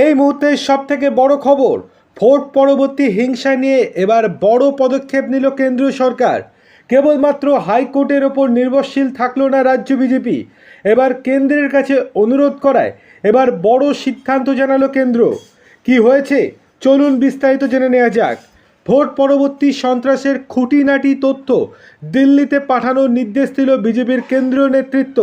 এই মুহূর্তের সব থেকে বড় খবর, ভোট পরবর্তী হিংসা নিয়ে এবার বড় পদক্ষেপ নিল কেন্দ্রীয় সরকার। কেবলমাত্র হাইকোর্টের ওপর নির্ভরশীল থাকল না রাজ্য বিজেপি। এবার কেন্দ্রের কাছে অনুরোধ করায় এবার বড় সিদ্ধান্ত জানালো কেন্দ্র। কি হয়েছে? চলুন বিস্তারিত জেনে নেওয়া যাক। ভোট পরবর্তী সন্ত্রাসের খুঁটিনাটি তথ্য দিল্লিতে পাঠানোর নির্দেশ দিল বিজেপির কেন্দ্রীয় নেতৃত্ব।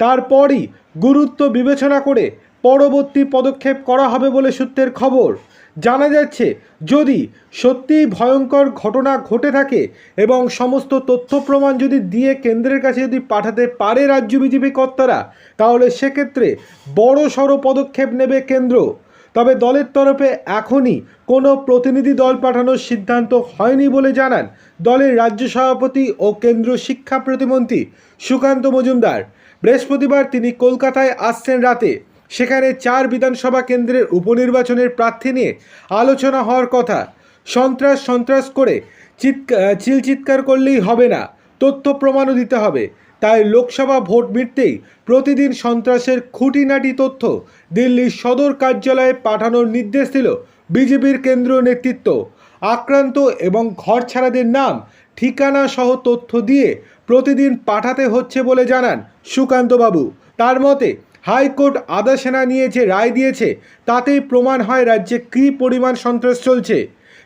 তারপরই গুরুত্ব বিবেচনা করে পরবর্তী পদক্ষেপ করা হবে বলে সূত্রের খবর। জানা যাচ্ছে, যদি সত্যিই ভয়ঙ্কর ঘটনা ঘটে থাকে এবং সমস্ত তথ্য প্রমাণ যদি দিয়ে কেন্দ্রের কাছে যদি পাঠাতে পারে রাজ্য বিজেপি কর্তারা, তাহলে সেক্ষেত্রে বড় সড়ো পদক্ষেপ নেবে কেন্দ্র। তবে দলের তরফে এখনই কোনো প্রতিনিধি দল পাঠানোর সিদ্ধান্ত হয়নি বলে জানান দলের রাজ্য সভাপতি ও কেন্দ্র শিক্ষা প্রতিমন্ত্রী সুকান্ত মজুমদার। বৃহস্পতিবার তিনি কলকাতায় আসছেন রাতে। সেখানে চার বিধানসভা কেন্দ্রের উপনির্বাচনের প্রার্থী নিয়ে আলোচনা হওয়ার কথা। সন্ত্রাস সন্ত্রাস করে চিৎকার চিলচিৎকার করলেই হবে না, তথ্য প্রমাণও দিতে হবে। তাই লোকসভা ভোট মিটতেই প্রতিদিন সন্ত্রাসের খুঁটিনাটি তথ্য দিল্লির সদর কার্যালয়ে পাঠানোর নির্দেশ দিল বিজেপির কেন্দ্রীয় নেতৃত্ব। আক্রান্ত এবং ঘরছাড়াদের নাম, ঠিকানা সহ তথ্য দিয়ে প্রতিদিন পাঠাতে হচ্ছে বলে জানান সুকান্তবাবু। তার মতে হাইকোর্ট আদা সেনা নিয়ে যে রায় দিয়েছে, তাতেই প্রমাণ হয় রাজ্যে কী পরিমাণ সন্ত্রাস চলছে।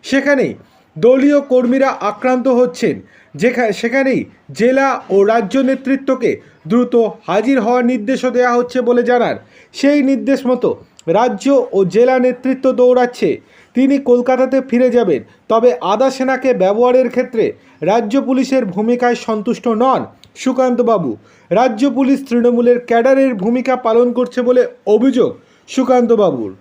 সেখানেই দলীয় কর্মীরা আক্রান্ত হচ্ছেন যেখানে সেখানেই জেলা ও রাজ্য নেতৃত্বকে দ্রুত হাজির হওয়ার নির্দেশও দেওয়া হচ্ছে বলে জানান। সেই নির্দেশ মতো রাজ্য ও জেলা নেতৃত্ব দৌড়াচ্ছে। তিনি কলকাতাতে ফিরে যাবেন, তবে আদা সেনাকে ব্যবহারের ক্ষেত্রে রাজ্য পুলিশের ভূমিকায় সন্তুষ্ট নন। সুকান্তবাবু রাজ্য পুলিশ তৃণমূলের ক্যাডারের ভূমিকা পালন করছে বলে অভিযোগ সুকান্তবাবুর